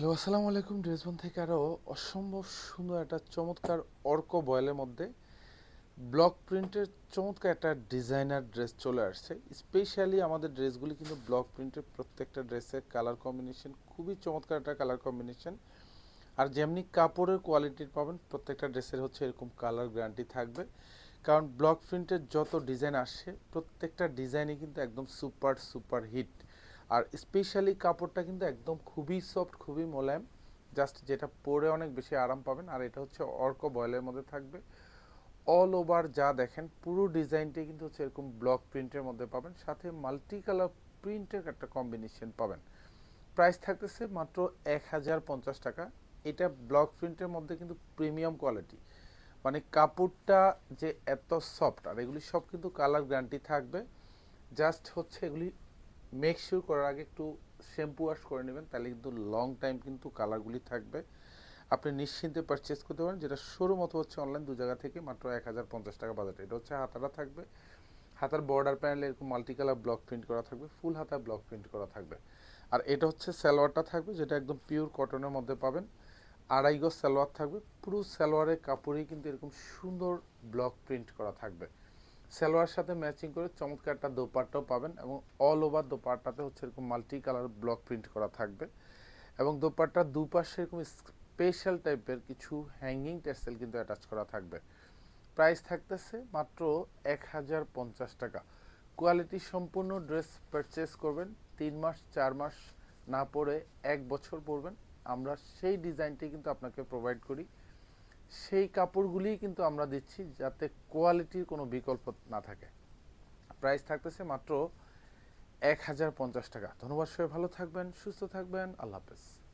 Hello, আসসালামু আলাইকুম। ড্রেসবন থেকে আরও অসম্ভব সুন্দর একটা চমৎকার অর্ক বয়েলের মধ্যে ব্লক প্রিন্টের চমৎকার একটা ডিজাইনার ড্রেস চলে আসছে। স্পেশালি আমাদের ড্রেসগুলি কিন্তু ব্লক প্রিন্টের প্রত্যেকটা ড্রেসের কালার কম্বিনেশন, খুবই চমৎকার একটা কালার কম্বিনেশন। আর যেমনি কাপড়ের কোয়ালিটির পাবেন, প্রত্যেকটা ড্রেসের হচ্ছে এরকম কালার গ্যারান্টি থাকবে। কারণ ব্লক প্রিন্টের যত ডিজাইন আসে, প্রত্যেকটা ডিজাইনই কিন্তু একদম সুপার সুপার হিট। আর স্পেশালি কাপড়টা কিন্তু একদম খুবই সফট খুবই মোলায়েম। জাস্ট যেটা পরে অনেক বেশি আরাম পাবেন। আর এটা হচ্ছে অর্ক বয়েলের মধ্যে থাকবে। অল ওভার যা দেখেন, পুরো ডিজাইনটাই কিন্তু হচ্ছে এরকম ব্লক প্রিন্টের মধ্যে পাবেন। সাথে মাল্টি কালার প্রিন্টের একটা কম্বিনেশন পাবেন। প্রাইস থাকতেছে মাত্র এক হাজার পঞ্চাশ টাকা। এটা ব্লক প্রিন্টের মধ্যে কিন্তু প্রিমিয়াম কোয়ালিটি মানে কাপড়টা যে এত সফট আর এগুলি সব কিন্তু কালার গ্যারান্টি থাকবে। জাস্ট হচ্ছে এগুলি মেক শিওর করার আগে একটু শ্যাম্পু ওয়াশ করে নেবেন, তাহলে কিন্তু লং টাইম কিন্তু কালারগুলি থাকবে। আপনি নিশ্চিন্তে পারচেস করতে পারেন, যেটা শোরুম অথবা হচ্ছে অনলাইন দু জায়গা থেকে মাত্র এক হাজার পঞ্চাশ টাকা বাজেট এটা হচ্ছে হাতাটা থাকবে। হাতার বর্ডার প্যানেলে এরকম মাল্টি কালার ব্লক প্রিন্ট করা থাকবে ফুল হাতা ব্লক প্রিন্ট করা থাকবে। আর এটা হচ্ছে সালোয়ারটা থাকবে, যেটা একদম পিওর কটনের মধ্যে পাবেন। আড়াই গজ সালোয়ার থাকবে, পুরো সালোয়ারের কাপড়েই কিন্তু এরকম সুন্দর ব্লক প্রিন্ট করা থাকবে। সালোয়ার সাথে ম্যাচিং করে চমৎকার একটা দোপাট্টাও পাবেন এবং অল ওভার দোপাট্টাতে হচ্ছে এরকম মাল্টি কালার ব্লক প্রিন্ট করা থাকবে এবং দোপাট্টার দুপাশে এরকম স্পেশাল টাইপের কিছু হ্যাঙ্গিং টেসেল কিন্তু অ্যাটাচ করা থাকবে। প্রাইস থাকতেছে মাত্র এক হাজার পঞ্চাশ টাকা। কোয়ালিটি সম্পূর্ণ ড্রেস পারচেস করবেন, তিন মাস, চার মাস না পরে এক বছর পরবেন আমরা সেই ডিজাইনটি কিন্তু আপনাকে প্রোভাইড করি। সেই কাপড়গুলিই কিন্তু আমরা দিচ্ছি যাতে কোয়ালিটির কোনো বিকল্প না থাকে। প্রাইস থাকতেছে মাত্র এক হাজার পঞ্চাশ টাকা। ধন্যবাদ সবাই, ভালো থাকবেন, সুস্থ থাকবেন। আল্লাহ হাফেজ।